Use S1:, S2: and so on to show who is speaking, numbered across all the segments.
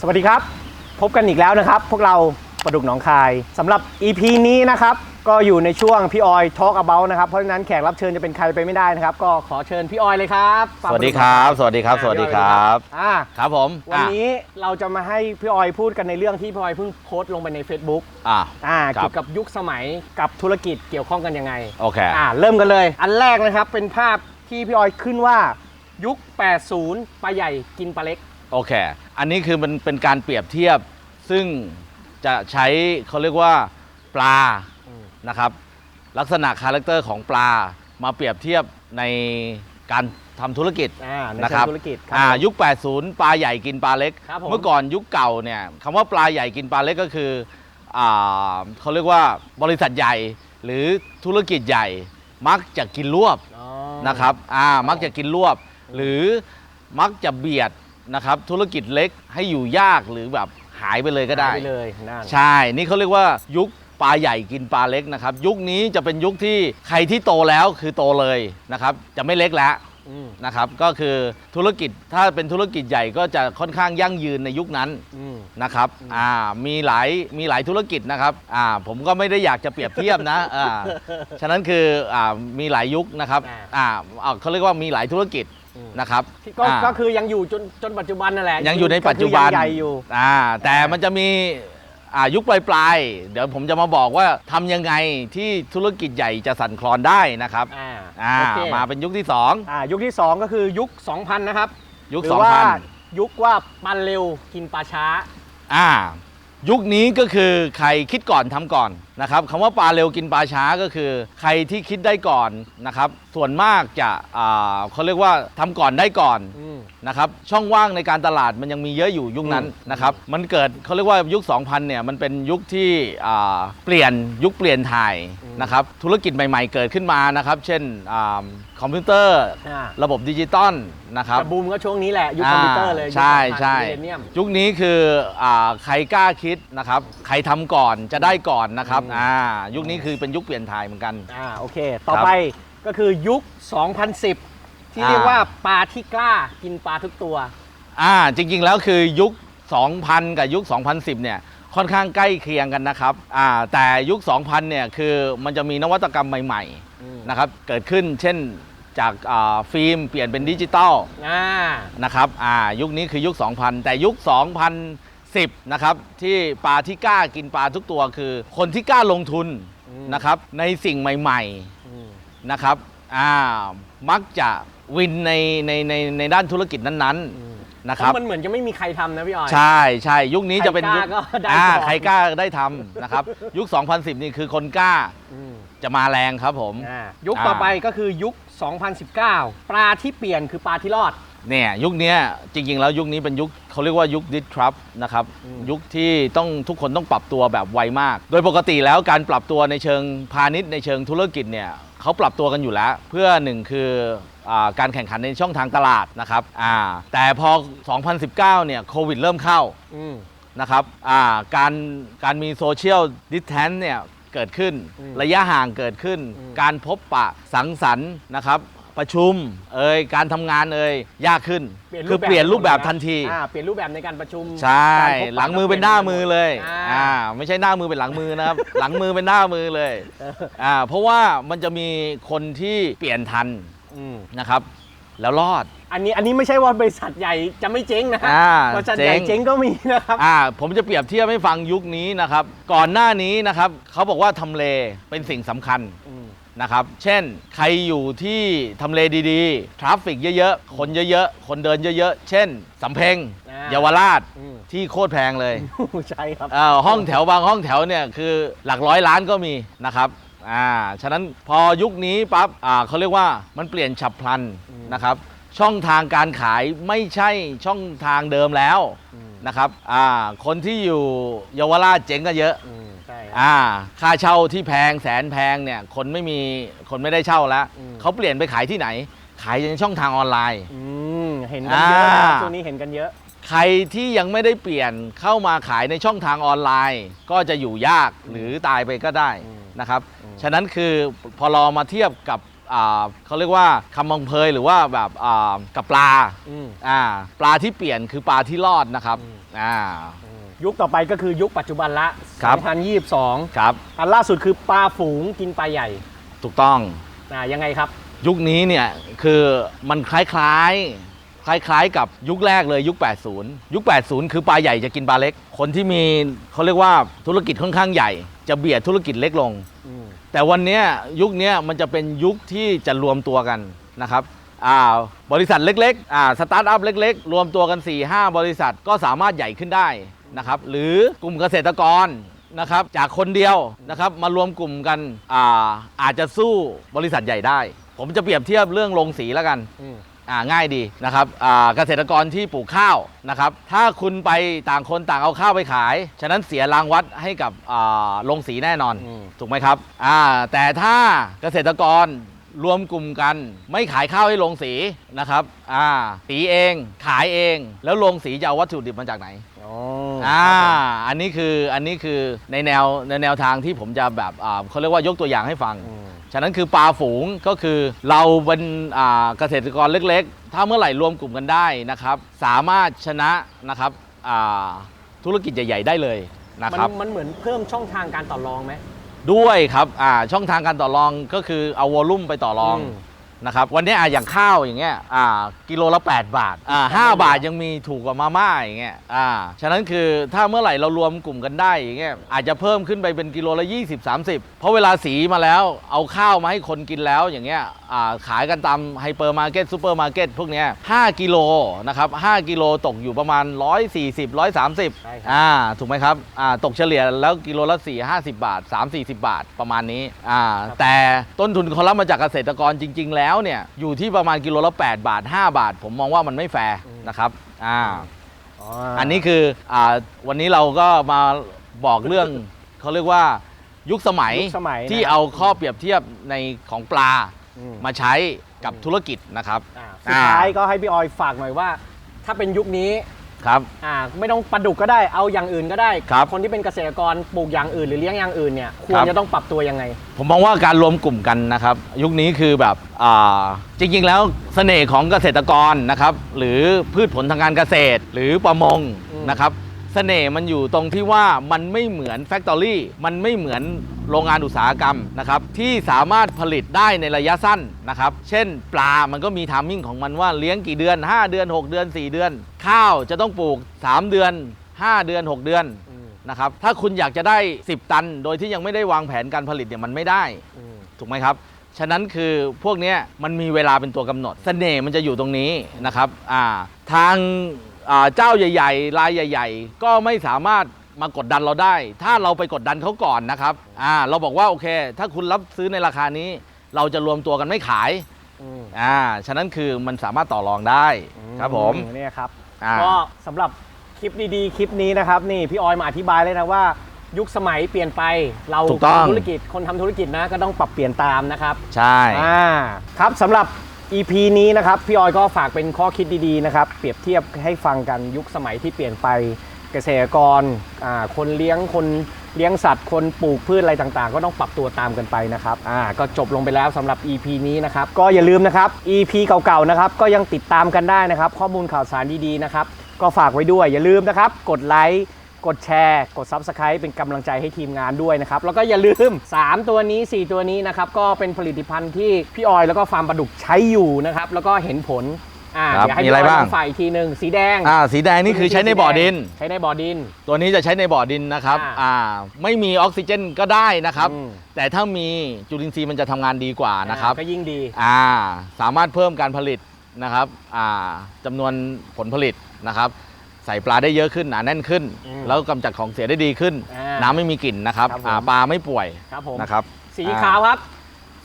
S1: สวัสดีครับ พบกันอีกแล้วนะครับ พวกเราประดุกหนองคายสำหรับ EP นี้นะครับ ก็อยู่ในช่วงพี่ออย Talk About นะครับ เพราะฉะนั้นแขกรับเชิญจะเป็นใครไปไม่ได้นะครับ ก็ขอเชิญพี่ออยเลยครับ
S2: สวัสดีครับ สวัสดีครับ สวัสดีครับ
S1: อ่า
S2: ครับผม
S1: วันนี้เราจะมาให้พี่ออยพูดกันในเรื่องที่พี่ออยเพิ่งโพสต์ลงไปใน Facebook
S2: อะ
S1: อ่า
S2: ครับ
S1: เกี่ยวกับยุคสมัยกับธุรกิจเกี่ยวข้องกันยังไง
S2: โอเค
S1: อ่าเริ่มกันเลย อันแรกนะครับเป็นภาพที่พี่ออยขึ้นว่ายุค 80ปลาใหญ่กินปลาเล็ก
S2: โอเค อันนี้คือมันเป็นการเปรียบเทียบ ซึ่งจะใช้เขาเรียกว่าปลา
S1: อืม
S2: นะครับ ลักษณะคาแรคเตอร์ของปลามาเปรียบเทียบในการทำธุรกิจ
S1: อ่าใน
S2: นะ
S1: เชิ
S2: ครับ
S1: งธุรกิจครับ
S2: อ่า
S1: ผม
S2: ยุค 80 ปลาใหญ่กินปลาเล็ก
S1: ครับผม
S2: เมื่อก่อนยุคเก่าเนี่ยคำว่าปลาใหญ่กินปลาเล็กก็คืออ่าเขาเรียกว่าบริษัทใหญ่หรือธุรกิจใหญ่มักจะกินรวบ
S1: อ๋อ
S2: นะครับ อ่า มักจะกินรวบ หรือมักจะเบียด นะครับธุรกิจเล็กให้อยู่ยากหรือแบบหายไปเลยก็ได้
S1: หายไปเลยนั่น
S2: ใช่ นี่เขาเรียกว่ายุคปลาใหญ่กินปลาเล็กนะครับ ยุคนี้จะเป็นยุคที่ใครที่โตแล้วคือโตเลยนะครับ จะไม่เล็กแล้ว
S1: อืม
S2: นะครับ ก็คือธุรกิจถ้าเป็นธุรกิจใหญ่ก็จะค่อนข้างยั่งยืนในยุคนั้น
S1: อืม
S2: นะครับอ่ามีหลายมีหลายธุรกิจนะครับอ่าผมก็ไม่ได้อยากจะเปรียบเทียบนะอ่าฉะนั้นคืออ่ามีหลายยุคนะครับ
S1: อ่า
S2: อ่าอ่าเขาเรียกว่ามีหลายธุรกิจ
S1: อืม
S2: นะครับ
S1: ที่ก็
S2: อ่า
S1: ก็คือยังอยู่จนจนปัจจุบันนั่นแหละ
S2: ยังอยู่ในปัจจุบัน
S1: ก็คือยังใหญ่อยู่
S2: อ่าแต่มันจะมีอ่ายุคปลายๆ เดี๋ยวผมจะมาบอกว่าทำยังไงที่ธุรกิจใหญ่จะสั่นคลอนได้นะครับ
S1: อ่า
S2: อ่า
S1: โอเค
S2: มาเป็นยุคที่
S1: อ่ายุคที่ 2 ก็คือยุค 2000 นะครับ
S2: 2ยุค
S1: หรือว่า
S2: 2000
S1: ยุคว่าปันเร็วกินปลาช้า
S2: อ่า ยุคนี้ก็คือใครคิดก่อนทำก่อนนะครับคำว่าปลาเร็วกินปลาช้าก็คือ ใครที่คิดได้ก่อนนะครับ ส่วนมากจะเขาเรียกว่าทำก่อนได้ก่อน
S1: อ
S2: นะครับช่องว่างในการตลาดมันยังมีเยอะอยู่ยุคนั้นนะครับมันเกิดเขาเรียกว่ายุค 2000เนี่ยมันเป็นยุคที่เปลี่ยนยุคเปลี่ยนถ่าย นะครับธุรกิจใหม่ ๆ เกิดขึ้นมานะครับ เช่นอ่าคอมพิวเตอร์
S1: อ่า
S2: ระบบดิจิตอลนะครับ
S1: แต่บูมก็ช่วงนี้แหละยุคคอมพิวเตอร์เลยา
S2: ใช่
S1: ยุค
S2: ใช่
S1: มิเลเนียม
S2: ยุคนี้คืออาใครกล้าคิดนะครับ ใครทำก่อนจะได้ก่อนนะครับ
S1: อืม
S2: อ่ายุคนี้คือเป็นยุคเปลี่ยนถ่ายเหมือนกัน
S1: อ่าโอเค ต่อไปก็คือยุค 2010 ที่
S2: อ่า
S1: เรียกว่าปลาที่กล้ากินปลาทุกตัว
S2: อ่าจริงๆแล้วคือยุค 2000 กับยุค 2010 เนี่ย ค่อนข้างใกล้เคียงกันนะครับอ่าแต่ยุค 2000 เนี่ยคือมันจะมีนวัตกรรมใหม่
S1: อืม
S2: ๆนะครับเกิดขึ้นเช่นจากอ่าฟิล์มเปลี่ยนเป็นดิจิตอล
S1: อ่า
S2: นะครับอ่ายุคนี้คือยุค 2000 แต่ยุค 2010 นะครับที่ปลาที่กล้ากินปลาทุกตัวคือ คนที่กล้าลงทุน
S1: อืม
S2: นะครับในสิ่งใหม่
S1: อืม
S2: ๆนะครับอ่ามักจะวินในในในในด้านธุรกิจนั้น
S1: อืม
S2: ๆ นะครับ
S1: เพามันเหมือนจะไม่มีใครทำนะพี่ออย
S2: ใช่ใช่ยุคนี้จะเป็นยุค
S1: ใครกล้าก็ได้
S2: อ่า
S1: ก่อน
S2: ใครกล้าได้ทำนะครับ ยุค 2010 นี่คือคนกล้า
S1: อืม
S2: จะมาแรงครับผม
S1: อ่ายุค
S2: อ่า
S1: ต่อไปก็คือยุค 2019 ปลาที่เปลี่ยนคือปลาที่รอด
S2: เนี่ยยุคเนี้ยจริงๆ แล้วยุคนี้เป็นยุคเขาเรียกว่ายุค disrupt นะครับ
S1: อืม
S2: ยุคที่ต้องทุกคนต้องปรับตัวแบบไวมาก โดยปกติแล้วการปรับตัวในเชิงพาณิชย์ในเชิงธุรกิจเนี่ย เขาปรับตัวกันอยู่แล้ว เพื่อหนึ่งคืออาการแข่งขันในช่องทางตลาดนะครับอ่าแต่พอ 2019 เนี่ยโควิดเริ่มเข้า
S1: อืม
S2: นะครับอ่าการการมีโซเชียลดิสแทนเนี่ยเกิดขึ้น
S1: อืม
S2: ระยะห่างเกิดขึ้น
S1: อืม
S2: การพบปะสังสรรค์นะครับ ประชุมเอ่ยการทำงานเอ่ยยากขึ้น คือเปลี่ยนรูปแบบทันที
S1: อ่าเปลี่ยนรูปแบบในการประชุม
S2: ใช่
S1: การพบปะ
S2: หลังมือเป็นหน้ามือเลย
S1: อ่า
S2: อ่าไม่ใช่หน้ามือเป็นหลังมือนะครับ หลังมือเป็นหน้ามือเลย
S1: เออ
S2: อ่าเพราะว่ามันจะมีคนที่เปลี่ยนทัน
S1: อืม
S2: นะครับ แล้วรอด
S1: อันนี้อันนี้ไม่ใช่ว่าบริษัทใหญ่จะไม่เจ๊งนะฮะ
S2: อ่า
S1: บริษัทใหญ่
S2: เจ๊ง
S1: เจ๊งก็มีนะครับ
S2: อ่าผมจะเปรียบเทียบให้ฟังยุคนี้นะครับ ก่อนหน้านี้นะครับเขาบอกว่าทำเลเป็นสิ่งสำคัญ
S1: อืม
S2: นะครับ เช่น ใครอยู่ที่ทำเลดีๆ ทราฟฟิกเยอะๆ คนเยอะๆ คนเดินเยอะๆ เช่น สำเพ็ง
S1: อ่า
S2: เยาวราช
S1: อืม
S2: ที่โคตรแพงเลย
S1: ใช่ครับ
S2: เอ่อห้องแถวบางห้องแถวเนี่ยคือหลักร้อยล้านก็มีนะครับอ่าฉะนั้นพอยุคนี้ปั๊บอ่าเขาเรียกว่ามันเปลี่ยนฉับพลัน
S1: อืม
S2: นะครับ ช่องทางการขายไม่ใช่ช่องทางเดิมแล้ว
S1: อืม
S2: นะครับอ่าคนที่อยู่เยาวราชเจ๊งก็เยอะ
S1: อืมใช่ครับ
S2: อ่าค่าเช่าที่แพงแสนแพงเนี่ยคนไม่มีคนไม่ได้เช่าแล้ว
S1: อืม
S2: เขาเปลี่ยนไปขายที่ไหน ขายในช่องทางออนไลน์
S1: อืมเห็นกันเยอะนะครับ
S2: อ่า
S1: ช่วงนี้เห็นกันเยอะ
S2: ใครที่ยังไม่ได้เปลี่ยนเข้ามาขายในช่องทางออนไลน์ ก็จะอยู่ยากหรือตายไปก็ได้
S1: อืม
S2: นะครับ
S1: อืม
S2: ฉะนั้นคือพอเรามาเทียบกับอ่าเขาเรียกว่าคำมองเพยหรือว่าแบบอ่ากับปลา
S1: อืม
S2: อ่าปลาที่เปลี่ยนคือปลาที่รอดนะครับ
S1: อืม
S2: อ่า
S1: ยุคต่อไปก็คือยุคปัจจุบันละ
S2: ครับ
S1: 2022
S2: ครับ
S1: อันล่าสุดคือปลาฝูงกินปลาใหญ่
S2: ถูกต้อง
S1: อ่ายังไงครับ
S2: ยุคนี้เนี่ยคือมันคล้ายๆคล้ายๆกับยุคแรกเลยยุค 80 ยุค 80 คือปลาใหญ่จะกินปลาเล็ก คนที่มีเขาเรียกว่าธุรกิจค่อนข้างใหญ่ จะเบียดธุรกิจเล็กลง
S1: อืม
S2: แต่วันเนี้ยยุคเนี้ยมันจะเป็นยุคที่จะรวมตัวกันนะครับอ่าบริษัทเล็กๆอ่าสตาร์ทอัพเล็ก ๆ รวมตัวกัน 4-5 บริษัทก็สามารถใหญ่ขึ้นได้ นะครับหรือกลุ่มเกษตรกรนะครับจากคนเดียวนะครับมารวมกลุ่มกันอ่าอาจจะสู้บริษัทใหญ่ได้ ผมจะเปรียบเทียบเรื่องโรงสีแล้วกัน
S1: อืม
S2: อ่าง่ายดีนะครับอ่าเกษตรกรที่ปลูกข้าวนะครับถ้าคุณไปต่างคนต่างเอาข้าวไปขาย ฉะนั้นเสียรางวัดให้กับอ่าโรงสีแน่นอน
S1: อืม
S2: ถูกไหมครับอ่าแต่ถ้าเกษตรกรรวมกลุ่มกัน ไม่ขายข้าวให้โรงสีนะครับอ่าสีเองขายเองแล้วโรงสีจะเอาวัตถุดิบมาจากไหน
S1: อ๋อ
S2: อ่าอันนี้คืออันนี้คือในแนวในแนวทางที่ผมจะแบบอ่าเขาเรียกว่ายกตัวอย่างให้ฟัง
S1: อืม
S2: ฉะนั้นคือปลาฝูงก็คือเราเป็นอ่าเกษตรกรเล็กๆ ถ้าเมื่อไหร่รวมกลุ่มกันได้นะครับ สามารถชนะนะครับอ่าธุรกิจใหญ่ ๆ ได้เลยนะ
S1: มัน
S2: ครับ
S1: มันเหมือนเพิ่มช่องทางการต่อรองไหม
S2: ด้วยครับอ่าช่องทางการต่อรองก็คือเอาวอลลุ่มไปต่อรอง
S1: อืม
S2: นะครับวันนี้อะอย่างข้าวอย่างเงี้ยอ่ากิโลละ 8 บาทอ่าห้าบาทยังมีถูกกว่ามาม่าอย่างเงี้ยอ่าฉะนั้นคือถ้าเมื่อไหร่เรารวมกลุ่มกันได้อย่างเงี้ยอาจจะเพิ่มขึ้นไปเป็นกิโลละ 20 30 เพราะเวลาสีมาแล้วเอาข้าวมาให้คนกินแล้วอย่างเงี้ยอ่าขายกันตามไฮเปอร์มาร์เก็ตซูเปอร์มาร์เก็ตพวกเนี้ย5กิโลนะครับ5กิโลตกอยู่ประมาณ 140 130
S1: ใช่ครับ
S2: อ่าถูกไหมครับอ่าตกเฉลี่ยแล้วกิโลละ4 50 บาท 3 40 บาทประมาณนี้อ่าแต่ต้นทุนเขารับมาจากเกษตรกรจริง ๆ แล้วเนี่ยอยู่ที่ประมาณกิโลละ8บาท 5 บาท ผมมองว่ามันไม่แฟร์นะครับอ่า
S1: อ๋อ
S2: อันนี้คืออ่าวันนี้เราก็มาบอกเรื่องเขาเรียกว่ายุคสมัย
S1: ยุคสมัย
S2: ที่
S1: นะครับ
S2: เอาข้อเปรียบเทียบในของปลา
S1: อืม
S2: มาใช้กับธุรกิจนะครับ
S1: อ่าสุดท้ายก็ให้พี่ออยฝากหน่อยว่า ถ้าเป็นยุคนี้
S2: ครับ
S1: อ่าไม่ต้องปลาดุกก็ได้เอาอย่างอื่นก็ได้
S2: ครับ
S1: คนที่เป็นเกษตรกรปลูกอย่างอื่นหรือเลี้ยงอย่างอื่นเนี่ยคว
S2: ค
S1: ร
S2: รับ
S1: จะต้องปรับตัวยังไง
S2: ผมมองว่าการรวมกลุ่มกันนะครับ ยุคนี้คือแบบอ่าจริงๆ แล้วเสน่ห์ของเกษตรกรนะครับ หรือพืชผลทางการเกษตร หรือประมง
S1: อืม
S2: นะครับ เสน่ห์มันอยู่ตรงที่ว่ามันไม่เหมือนแฟคทอรี่มันไม่เหมือนโรงงานอุตสาหกรรมนะครับที่สามารถผลิตได้ในระยะสั้นนะครับ เช่น ปลามันก็มีทามมิ่งของมันว่าเลี้ยงกี่เดือน 5 เดือน 6 เดือน 4 เดือน ข้าวจะต้องปลูก 3 เดือน 5 เดือน 6 เดือนนะครับถ้าคุณอยากจะได้ 10 ตัน โดยที่ยังไม่ได้วางแผนการผลิตเนี่ยมันไม่ได้ถูกไหมครับฉะนั้นคือพวกนี้มันมีเวลาเป็นตัวกำหนดเสน่ห์มันจะอยู่ตรงนี้นะครับทาง เจ้าใหญ่ๆรายใหญ่ ๆ ก็ไม่สามารถมากดดันเราได้ ถ้าเราไปกดดันเขาก่อนนะครับอ่าเราบอกว่าโอเค ถ้าคุณรับซื้อในราคานี้ เราจะรวมตัวกันไม่ขาย
S1: อืม
S2: อ่าฉะนั้นคือมันสามารถต่อรองได้ครับผม
S1: อืเนี่ยครับ
S2: อ่า
S1: ก็สำหรับคลิปดีๆ คลิปนี้นะครับ นี่พี่ออยมาอธิบายเลยนะว่า ยุคสมัยเปลี่ยนไปเรา
S2: ถูกต้อง
S1: ทำธุรกิจคนทำธุรกิจนะก็ต้องปรับเปลี่ยนตามนะครับ
S2: ใช่
S1: อ่าครับสำหรับ EP นี้นะครับพี่ออยก็ฝากเป็นข้อคิดดีๆนะครับเปรียบเทียบให้ฟังกันยุคสมัยที่เปลี่ยนไปเกษตรกรคนเลี้ยงคนเลี้ยงสัตว์คนปลูกพืชอะไรต่างๆ ก็ต้องปรับตัวตามกันไปนะครับอ่าก็จบลงไปแล้วสำหรับ EP นี้นะครับก็อย่าลืมนะครับ EP เก่าๆนะครับก็ยังติดตามกันได้นะครับ ข้อมูลข่าวสารดีๆนะครับก็ฝากไว้ด้วยอย่าลืมนะครับ กดไลค์ กดแชร์ กด Subscribe เป็นกำลังใจให้ทีมงานด้วยนะครับ แล้วก็อย่าลืม 3 ตัวนี้ 4 ตัวนี้นะครับ ก็เป็นผลิตภัณฑ์ที่พี่ออยแล้วก็ฟาร์มปลาดุกใช้อยู่นะครับ แล้วก็เห็นผลอ่า
S2: ครับ
S1: เดี๋ยวให้
S2: มี
S1: พี่
S2: อะไร
S1: ออย
S2: บ้าง
S1: ลองฝ่ายอีกทีหนึ่งสีแดง
S2: อ่าสีแดงนี่คือใช้ในบ่อดิน
S1: ใช้ในบ่อดิน
S2: ตัวนี้จะใช้ในบ่อดินนะครับ
S1: อ่า
S2: อ่าไม่มีออกซิเจนก็ได้นะครับ
S1: อืม
S2: แต่ถ้ามีจุลินทรีย์มันจะทำงานดีกว่านะครับ
S1: อ่าก็ยิ่งดี
S2: อ่าสามารถเพิ่มการผลิตนะครับอ่าจำนวนผลผลิตนะครับ ใส่ปลาได้เยอะขึ้นหนาแน่นขึ้น
S1: อืม
S2: แล้วกำจัดของเสียได้ดีขึ้น
S1: อ่า
S2: น้ำไม่มีกลิ่นนะครับ
S1: ครับผม
S2: อ่าปลาไม่ป่วย
S1: ครับผม
S2: นะครับ
S1: สี
S2: อ่า
S1: ขาวครับ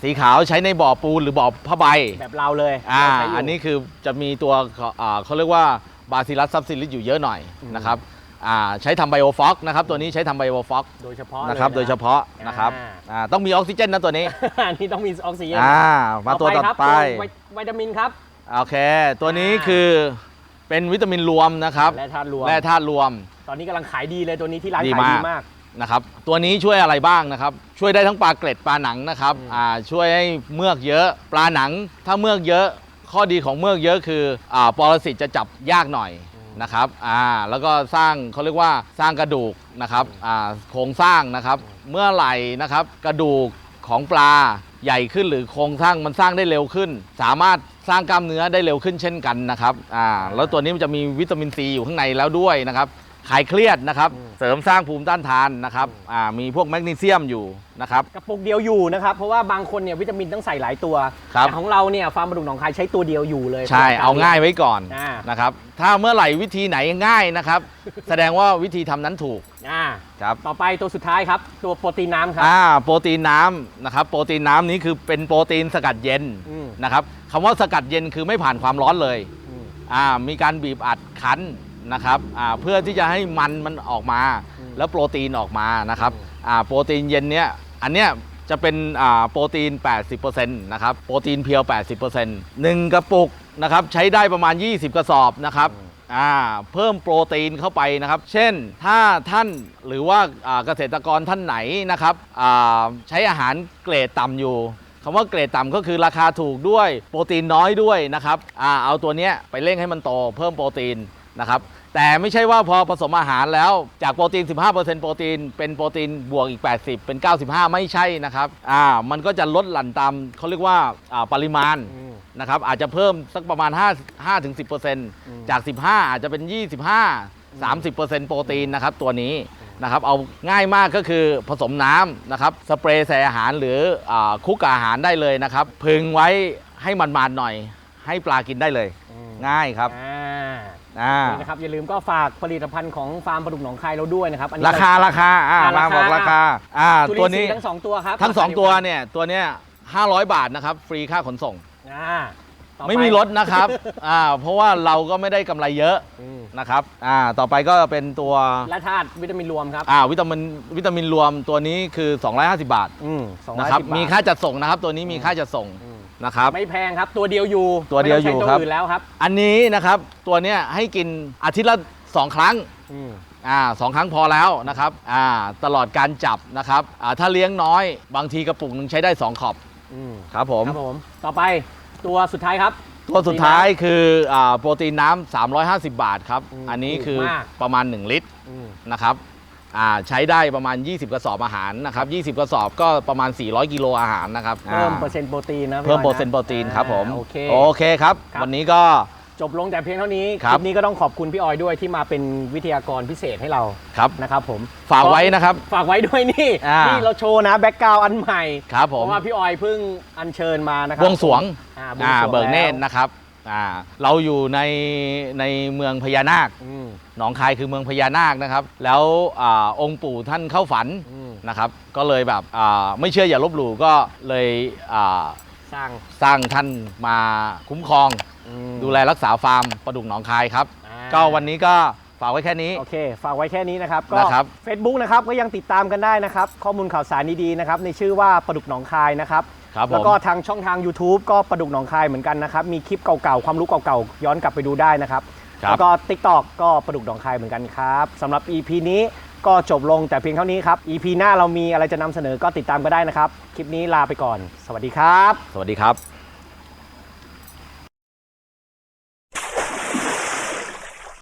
S2: สีขาวใช้ในบ่อปูนหรือบ่อผ้าใบ
S1: แบบเราเลย
S2: อ่า
S1: เราใช้ยู่
S2: อันนี้คือจะมีตัวอ่าเขาเรียกว่าบาซิลัสซับซิลิสอยู่เยอะหน่อย
S1: อืม
S2: นะครับอ่าใช้ทำไบโอฟอกนะครับตัวนี้ใช้ทำไบโอฟอก
S1: โดยเฉพาะ
S2: นะครับ
S1: ล
S2: โดยเฉพาะนะครับ
S1: อ่า
S2: อ่าต้องมีออกซิเจนนะตัวนี้
S1: อันนี้ต้องมีออกซิเจน
S2: อ่ามาตัวต่อ
S1: ครับ
S2: ไป
S1: ตัววิตามินครับ
S2: โอเค ตัวนี้
S1: อ่า
S2: คือ เป็นวิตามินรวมนะครับ
S1: และธาตุรวม
S2: แร่ธาตุรวม
S1: ตอนนี้กำลังขายดีเลยตัวนี้ที่ร้าน
S2: ดี
S1: ขาย
S2: มาก
S1: ดีมาก
S2: นะครับตัวนี้ช่วยอะไรบ้างนะครับ ช่วยได้ทั้งปลาเกล็ดปลาหนังนะครับอ่าช่วยให้เมือกเยอะปลาหนัง ถ้าเมือกเยอะข้อดีของเมือกเยอะคืออ่าปรสิตจะจับยากหน่อยนะครับอ่าแล้วก็สร้างเขาเรียกว่าสร้างกระดูกนะครับอ่าโครงสร้างนะครับ เมื่อไหร่นะครับ กระดูกของปลา ใหญ่ขึ้นหรือโครงสร้างมันสร้างได้เร็วขึ้น สามารถสร้างกล้ามเนื้อได้เร็วขึ้นเช่นกันนะครับอ่าแล้วตัวนี้มันจะมีวิตามินซีอยู่ข้างในแล้วด้วยนะครับ คลายเครียดนะครับ เสริมสร้างภูมิต้านทานนะครับอ่ามีพวกแมกนีเซียมอยู่นะครับ
S1: กระปุกเดียวอยู่นะครับ เพราะว่าบางคนเนี่ยวิตามินต้องใส่หลายตัว
S2: ครับ
S1: แต่ของเราเนี่ยฟาร์มปลาดุกหนองคายใช้ตัวเดียวอยู่เลย
S2: ใช่ เอาง่ายไว้ก่อน
S1: อ่า
S2: นะครับ ถ้าเมื่อไหร่วิธีไหนง่ายนะครับ แสดงว่าวิธีทำนั้นถูก
S1: อ่า
S2: ครับ
S1: ต่อไปตัวสุดท้ายครับ ตัวโปรตีนน้ำครับ
S2: อ่าโปรตีนน้ำนะครับโปรตีนน้ำนี้คือเป็นโปรตีนสกัดเย็น
S1: อืม
S2: นะครับคำว่าสกัดเย็นคือไม่ผ่านความร้อนเลย
S1: อืม
S2: อ่ามีการบีบอัดคั้น นะครับอ่าเพื่อที่จะให้มันมันออกมา
S1: อืม
S2: แล้วโปรตีนออกมานะครับ
S1: อืม
S2: อ่าโปรตีนเย็นเนี้ยอันเนี้ยจะเป็นอ่าโปรตีน 80%นะครับโปรตีนเพียว 80%หนึ่งกระปุกนะครับใช้ได้ประมาณ 20 กระสอบนะครับอ่าเพิ่มโปรตีนเข้าไปนะครับ เช่นถ้าท่านหรือว่าอ่าเกษตรกรท่านไหนนะครับอ่าใช้อาหารเกรดต่ำอยู่คำว่าเกรดต่ำก็คือราคาถูกด้วยโปรตีนน้อยด้วยนะครับอ่าเอาตัวเนี้ยไปเร่งให้มันโตเพิ่มโปรตีน นะครับแต่ไม่ใช่ว่าพอผสมอาหารแล้วจากโปรตีน 15%โปรตีน เป็นโปรตีนบวกอีก 80 เป็น 95 ไม่ใช่นะครับอ่ามันก็จะลดหลั่นตามเขาเรียกว่าอ่าปริมาณ
S1: อืม
S2: นะครับอาจจะเพิ่มสักประมาณ 5 5ถึง10%จาก 15 อาจจะเป็น 25 30%โปรตีนนะครับตัวนี้นะครับเอาง่ายมากก็คือผสมน้ำนะครับสเปรย์ใส่อาหารหรืออาคลุกกับอาหารได้เลยนะครับ พึงไว้ให้มันๆหน่อย ให้ปลากินได้เลย
S1: อืม
S2: ง่ายครับ
S1: อ่า
S2: อ่า
S1: นี่นะครับอย่าลืมก็ฝากผลิตภัณฑ์ของฟาร์มปลาดุกหนองคายเราด้วยนะครับอันนี้
S2: ราคาราคาอ่า
S1: อ่า
S2: มา
S1: ราคา
S2: บอกราคาอ่า
S1: จุลิ
S2: ตัวน
S1: ทรี
S2: นี้
S1: ย์ทั้งสองตัวครับ
S2: ทั้งสอง
S1: ราคา
S2: ตัว
S1: ดีกั
S2: เนี่ยตัวเนี้ย500บาทนะครับ ฟรีค่าขนส่ง
S1: อ่าต่อป
S2: ไม่มีลดนะครับอ่าเพราะว่าเราก็ไม่ได้กำไรเยอะ
S1: อืม
S2: นะครับอ่าต่อไปก็เป็นตัว
S1: และธาตุวิตามินรวมครับ
S2: อ่าวิตามินวิตามินรวมตัวนี้คือ 250 บาท
S1: อืมสองร้
S2: นะ
S1: อย
S2: ครับ
S1: สิบบาท
S2: มีค่าจัดส่งนะครับ ตัวนี้มีค่าจัดส่ง
S1: อืม
S2: นะครับ
S1: ไม่แพงครับตัวเดียวอยู่
S2: ตัวเดียวอยู่
S1: ไม่ต้ง
S2: ครับ
S1: ใช้ตัวอื่นแล้วครับ
S2: อันนี้นะครับตัวเนี้ยให้กินอาทิตย์ละ 2 ครั้ง
S1: อืม
S2: อ่าสองครั้งพอแล้วนะครับอ่าตลอดการจับนะครับอ่าถ้าเลี้ยงน้อยบางทีกระปุกหนึ่งใช้ได้ 2 ขอบ
S1: อืม
S2: ครับผม
S1: ครับผมต่อไปตัวสุดท้ายครับ
S2: ตัวสุดท้ายคืออ่าโปรตีนน้ำ350 บาทครับ
S1: อืม
S2: อันนี้
S1: ถูก
S2: คือ
S1: มาก
S2: ประมาณ 1 ลิตร
S1: อืม
S2: นะครับอ่า ใช้ได้ประมาณ 20 กระสอบอาหารนะครับ 20 กระสอบก็ประมาณ 400 กิโลอาหารนะครับ
S1: เพิ่ม
S2: อ่า
S1: เปอร์เซ็นต์โปรตีนนะพี่
S2: เพิ่ม
S1: ยะ
S2: เปอร์เซ็นต์โปรตีนครับผม
S1: อ่าโอเค
S2: โอเคครับ
S1: ครับ
S2: วันนี้ก็
S1: จบลงแต่เพียงเท่านี้
S2: ครั
S1: ค
S2: บ
S1: ลิปนี้ก็ต้องขอบคุณพี่ออยด้วยที่มาเป็นวิทยากรพิเศษให้เรา
S2: ครับ
S1: นะครับผม
S2: ฝากไว้นะครับ
S1: ฝากไว้ด้วยนี่
S2: อ่านี่
S1: นี่เราโชว์นะแบ็กกราวอันใหม่
S2: ครับ
S1: เพ
S2: ผม
S1: ราะว่าพี่ออยเพิ่งอัญเชิญมานะครั
S2: บวงสรวง
S1: อ่าบวง
S2: อ่า
S1: สรวง
S2: เบิกเนตร
S1: แล้ว
S2: นะครับ อ่าเราอยู่ในในเมืองพญานาค
S1: อืม
S2: หนองคายคือเมืองพญานาคนะครับ แล้วอาองค์ปู่ท่านเข้าฝัน
S1: อืม
S2: นะครับ ก็เลยแบบอ่าไม่เชื่ออย่าลบหลู่ก็เลยอ่า
S1: สร้าง
S2: สร้างท่านมาคุ้มครอง
S1: อืม
S2: ดูแลรักษาฟาร์มปลาดุกหนองคายครับ
S1: อ่า
S2: ก็วันนี้ก็ ฝากไว้แค่นี้
S1: โอเค ฝากไว้แค่นี้นะครับ ก็
S2: นะครับ
S1: Facebook นะครับก็ยังติดตามกันได้นะครับ ข้อมูลข่าวสารดีๆนะครับในชื่อว่าปลาดุกหนองคายนะครับ
S2: ครับผ
S1: แล้ว
S2: ม
S1: ก็ทางช่องทาง YouTube ก็ปลาดุกหนองคายเหมือนกันนะครับ มีคลิปเก่าๆ ความรู้เก่าๆ ย้อนกลับไปดูได้นะครับ
S2: ครับ
S1: แล้วก็ TikTok ก็ปลาดุกหนองคายเหมือนกันครับสำหรับ EP นี้ก็จบลงแต่เพียงเท่านี้ครับ EP หน้าเรามีอะไรจะนำเสนอก็ติดตามก็ได้นะครับ คลิปนี้ลาไปก่อน สวัสดีครับ
S2: สวัสดีครับ